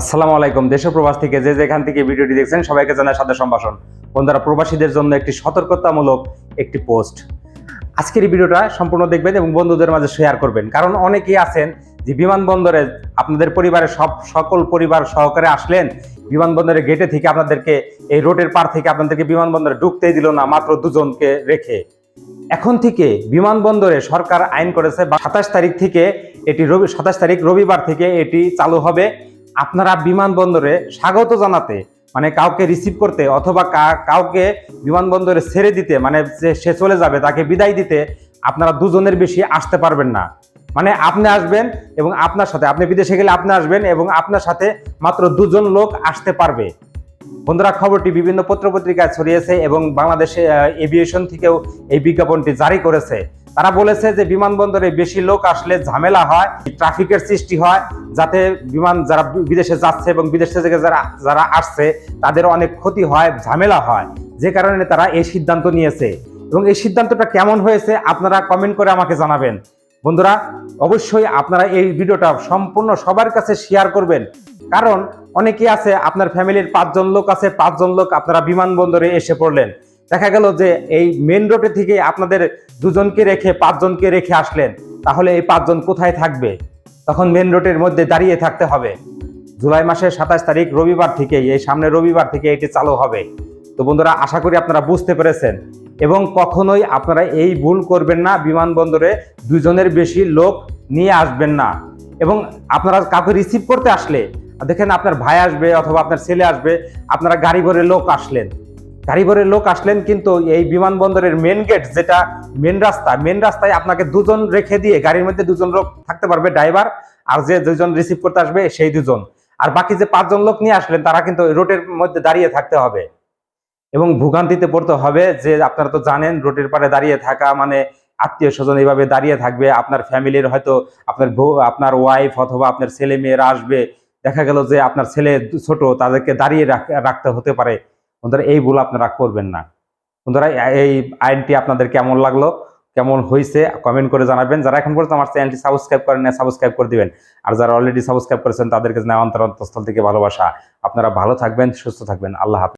আসসালামু আলাইকুম। দেশ প্রবাস থেকে যে যেখান থেকে ভিডিওটি দেখছেন, সবাইকে জানাই সাদা সম্ভাষণ। বন্ধুরা, প্রবাসীদের জন্য একটি সতর্কতামূলক একটি পোস্ট। আজকের এই ভিডিওটা সম্পূর্ণ দেখবেন এবং বন্ধুদের মাঝে শেয়ার করবেন। কারণ অনেকেই আছেন যে বিমানবন্দরে আপনাদের পরিবারের সব, সকল পরিবার সহকারে আসলেন, বিমানবন্দরের গেটে থেকে আপনাদেরকে, এই রোডের পার থেকে আপনাদেরকে বিমানবন্দরে ঢুকতেই দিল না, মাত্র দুজনকে রেখে। এখন থেকে বিমানবন্দরে সরকার আইন করেছে সাতাশ তারিখ থেকে এটি রবি, সাতাশ তারিখ রবিবার থেকে এটি চালু হবে। আপনারা বিমানবন্দরে স্বাগত জানাতে মানে কাউকে রিসিভ করতে অথবা কাউকে বিমানবন্দরে ছেড়ে দিতে মানে সে চলে যাবে, তাকে বিদায় দিতে আপনারা দুজনের বেশি আসতে পারবেন না। মানে আপনি আসবেন এবং আপনার সাথে, আপনি বিদেশে গেলে আপনি আসবেন এবং আপনার সাথে মাত্র দুজন লোক আসতে পারবে। বন্ধুরা, খবরটি বিভিন্ন পত্রপত্রিকায় ছড়িয়েছে এবং বাংলাদেশে এভিয়েশন থেকেও এই বিজ্ঞাপনটি জারি করেছে। তারা বলেছে যে বিমানবন্দরে বেশি লোক আসলে ঝামেলা হয়, ট্রাফিকের সৃষ্টি হয়, যাতে বিমান যারা বিদেশে যাচ্ছে এবং বিদেশ থেকে যারা যারা আসছে, তাদের অনেক ক্ষতি হয়, ঝামেলা হয়। যে কারণে তারা এই সিদ্ধান্ত নিয়েছে। এবং এই সিদ্ধান্তটা কেমন হয়েছে, আপনারা কমেন্ট করে আমাকে জানাবেন। বন্ধুরা, অবশ্যই আপনারা এই ভিডিওটা সম্পূর্ণ সবার কাছে শেয়ার করবেন। কারণ অনেকে আছে, আপনার ফ্যামিলির পাঁচজন লোক আছে, পাঁচজন লোক আপনারা বিমানবন্দরে এসে পড়লেন। দেখা গেল যে এই মেন রোডে থেকে আপনাদের দুজনকে রেখে পাঁচজনকে রেখে আসলেন। তাহলে এই পাঁচজন কোথায় থাকবে? তখন মেন রোডের মধ্যে দাঁড়িয়ে থাকতে হবে। জুলাই মাসের সাতাশ তারিখ রবিবার থেকে এই সামনে রবিবার থেকে এটি চালু হবে। তো বন্ধুরা, আশা করি আপনারা বুঝতে পেরেছেন। এবং কখনোই আপনারা এই ভুল করবেন না, বিমানবন্দরে দুজনের বেশি লোক নিয়ে আসবেন না। এবং আপনারা কাউকে রিসিভ করতে আসলে দেখেন আপনার ভাই আসবে অথবা আপনার ছেলে আসবে, আপনারা গাড়ি ভরে লোক আসলেন। গাড়ি ভরে লোক আসলেন কিন্তু এই বিমানবন্দরের মেন গেট যেটা মেন রাস্তা মেন রাস্তায় আপনাকে দুজন রেখে দিয়ে গাড়ির মধ্যে দুজন লোক থাকতে পারবে ড্রাইভার আর যে দুজন রিসিভ করতে আসবে, সেই দুজন। আর বাকি যে পাঁচজন লোক নিয়ে আসলেন, তারা কিন্তু রোডের মধ্যে দাঁড়িয়ে থাকতে হবে। এবং ভোগান্তিতে পড়তে হবে যে, আপনারা তো জানেন রোডের পারে দাঁড়িয়ে থাকা মানে আত্মীয় স্বজন এইভাবে দাঁড়িয়ে থাকবে, আপনার ফ্যামিলির হয়তো আপনার আপনার ওয়াইফ অথবা আপনার ছেলে মেয়েরা আসবে। দেখা গেল যে আপনার ছেলে ছোট, তাদেরকে দাঁড়িয়ে রাখতে হতে পারে। বন্ধুরা, এই ভুল আপনারা করবেন না। বন্ধুরা, এই আইনটি আপনাদের কেমন লাগল, কেমন হয়েছে কমেন্ট করে জানাবেন। যারা এখন পর্যন্ত আমার চ্যানেলটি সাবস্ক্রাইব করেন না সাবস্ক্রাইব করে দিবেন। আর যারা অলরেডি সাবস্ক্রাইব করেছেন, তাদেরকে জানাই অন্তর অন্তঃস্থল থেকে ভালোবাসা। আপনারা ভালো থাকবেন, সুস্থ থাকবেন। আল্লাহ হাফেজ।